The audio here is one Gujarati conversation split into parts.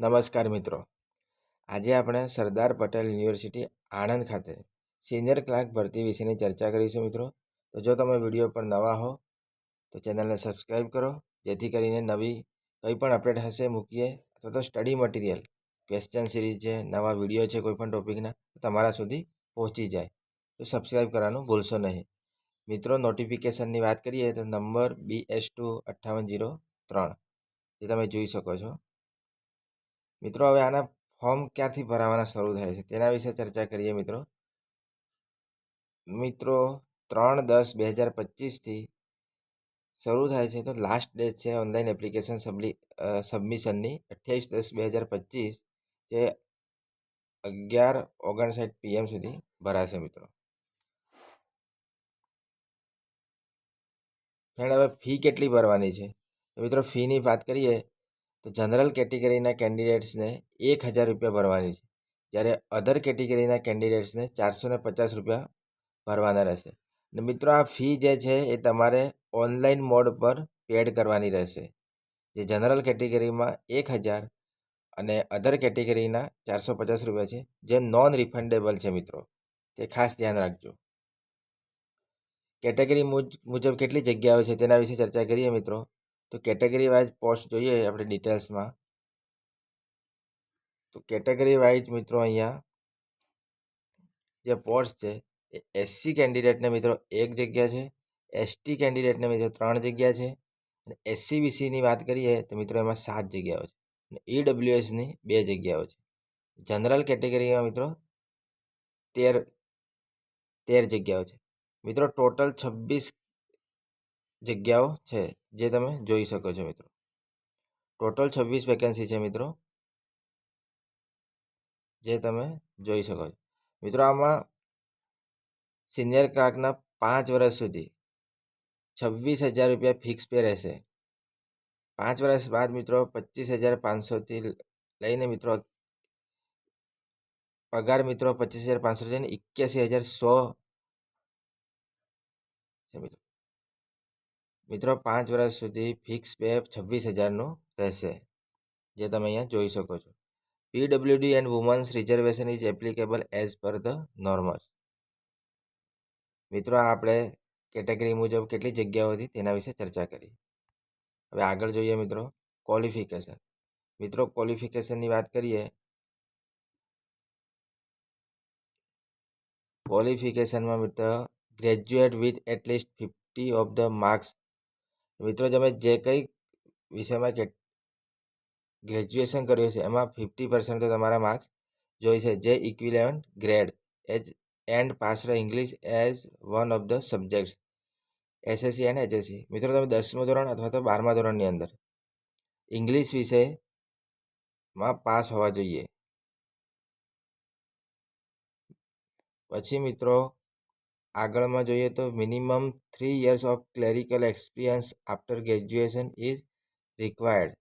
નમસ્કાર મિત્રો. આજે આપણે સરદાર પટેલ યુનિવર્સિટી આણંદ ખાતે સિનિયર ક્લાર્ક ભરતી વિશેની ચર્ચા કરીશું મિત્રો. તો જો તમે વીડિયો પર નવા હો, તો ચેનલને સબસ્ક્રાઈબ કરો, જેથી કરીને નવી કંઈ પણ અપડેટ હશે મૂકીએ, અથવા તો સ્ટડી મટીરિયલ, ક્વેશ્ચન સિરીઝ છે, નવા વીડિયો છે કોઈપણ ટોપિકના તમારા સુધી પહોંચી જાય. તો સબસ્ક્રાઈબ કરવાનું ભૂલશો નહીં. મિત્રો, નોટિફિકેશનની વાત કરીએ તો નંબર બી એસ ટુ અઠ્ઠાવન જીરો ત્રણ, જે તમે જોઈ શકો છો. મિત્રો, હવે આના ફોર્મ ક્યારથી ભરાવાના શરૂ થાય છે? તેના વિશે ચર્ચા કરીએ મિત્રો. મિત્રો, ત્રણ દસ બે હજાર પચીસથી શરૂ થાય છે. તો લાસ્ટ ડેટ છે ઓનલાઈન એપ્લિકેશન સબલી સબમિશનની અઠ્યાવીસ દસ બે હજાર પચીસ જે અગિયાર ઓગણસાઠ પીએમ સુધી ભરાશે મિત્રો. ફ્રેન્ડ, હવે ફી કેટલી ભરવાની છે? મિત્રો, ફીની વાત કરીએ તો જનરલ કેટેગરીના કેન્ડિડેટ્સને એક હજાર રૂપિયા ભરવાની છે. જ્યારે અધર કેટેગરીના કેન્ડિડેટ્સને ચારસો ને પચાસ રૂપિયા ભરવાના રહેશે. અને મિત્રો, આ ફી જે છે એ તમારે ઓનલાઈન મોડ પર પેડ કરવાની રહેશે. જે જનરલ કેટેગરીમાં એક હજાર અને અધર કેટેગરીના ચારસો પચાસ રૂપિયા છે, જે નોન રિફંડેબલ છે મિત્રો. તે ખાસ ધ્યાન રાખજો. કેટેગરી મુજબ કેટલી જગ્યાઓ છે તેના વિશે ચર્ચા કરીએ મિત્રો. તો કેટેગરી વાઇઝ પોસ્ટ જોઈએ આપણે ડિટેલ્સમાં. તો કેટેગરી વાઇઝ મિત્રો અહીંયા જે પોસ્ટ છે એ એસસી કેન્ડિડેટને મિત્રો એક જગ્યા છે, એસટી કેન્ડિડેટને મિત્રો ત્રણ જગ્યા છે અને એસસી વાત કરીએ તો મિત્રો એમાં સાત જગ્યાઓ છે અને ઈડબ્લ્યુએસની બે જગ્યાઓ છે. જનરલ કેટેગરીમાં મિત્રો તેર તેર જગ્યાઓ છે. મિત્રો ટોટલ છવ્વીસ જગ્યાઓ છે. જે તમે જોઈ શકો છો મિત્રો. ટોટલ છવ્વીસ વેકેન્સી છે મિત્રો. જે તમે જોઈ શકો છો. મિત્રો, આમાં સિનિયર ક્લાર્કના પાંચ વર્ષ સુધી છવ્વીસ હજાર રૂપિયા ફિક્સ પે રહેશે. પાંચ વર્ષ બાદ મિત્રો પચીસ હજાર પાંચસોથી લઈને મિત્રો પગાર મિત્રો પચીસ હજાર પાંચસો લઈને એક્યાસી હજાર સો છે મિત્રો. મિત્રો, પાંચ વર્ષ સુધી ફિક્સ પે છવ્વીસ હજારનું રહેશે, જે તમે અહીંયા જોઈ શકો છો. PWD and women's reservation is applicable as per the normals. મિત્રો, આપણે કેટેગરી મુજબ કેટલી જગ્યાઓ હતી તેના વિશે ચર્ચા કરી. હવે આગળ જોઈએ મિત્રો, ક્વોલિફિકેશન. મિત્રો, ક્વોલિફિકેશનની વાત કરીએ. ક્વોલિફિકેશનમાં મિત્રો, graduate with at least fifty of the marks મિત્રો તમે જે કંઈ વિષયમાં કે ગ્રેજ્યુએશન કર્યું છે એમાં ફિફ્ટી પર્સન્ટ તો તમારા માર્ક્સ જોઈશે જે equivalent grade age and pass English as one of the subjects SSC અને એચએસસી મિત્રો, તમે દસમું ધોરણ અથવા તો બારમા ધોરણની અંદર ઇંગ્લિશ વિષયમાં પાસ હોવા જોઈએ. પછી મિત્રો આગળમાં જોઈએ તો minimum three years of clerical experience after graduation is required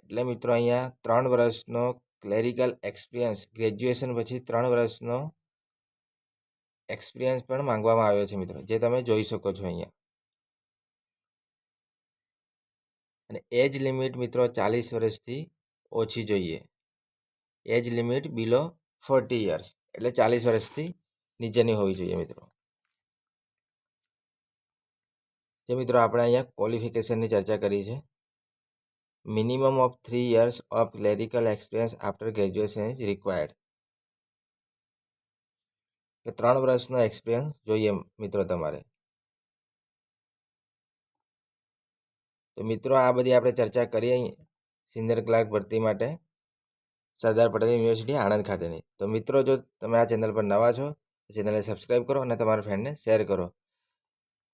એટલે મિત્રો અહીંયા ત્રણ વર્ષનો ક્લેરિકલ એક્સપિરિયન્સ ગ્રેજ્યુએશન પછી ત્રણ વર્ષનો એક્સપિરિયન્સ પણ માંગવામાં આવ્યો છે મિત્રો, જે તમે જોઈ શકો છો અહીંયા. અને એજ લિમિટ મિત્રો ચાલીસ વર્ષથી ઓછી જોઈએ. Age limit below forty years એટલે ચાલીસ વર્ષથી નીચેની હોવી જોઈએ મિત્રો. જે મિત્રો આપણે અહીંયા ક્વોલિફિકેશનની ચર્ચા કરી છે. Minimum of three years of clerical experience after graduation is required એટલે ત્રણ વર્ષનો એક્સપિરિયન્સ જોઈએ મિત્રો તમારે. તો મિત્રો આ બધી આપણે ચર્ચા કરીએ સિનિયર ક્લાર્ક ભરતી માટે. સરદાર પટેલ યુનિવર્સિટી આણંદ ખાતેની. તો મિત્રો જો તમે આ ચેનલ પર નવા છો ચેનલને સબસ્ક્રાઈબ કરો અને તમારા ફ્રેન્ડને શેર કરો.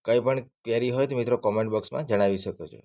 કંઈ પણ ક્વેરી હોય તો મિત્રો કોમેન્ટ બોક્સમાં જણાવી શકો છો.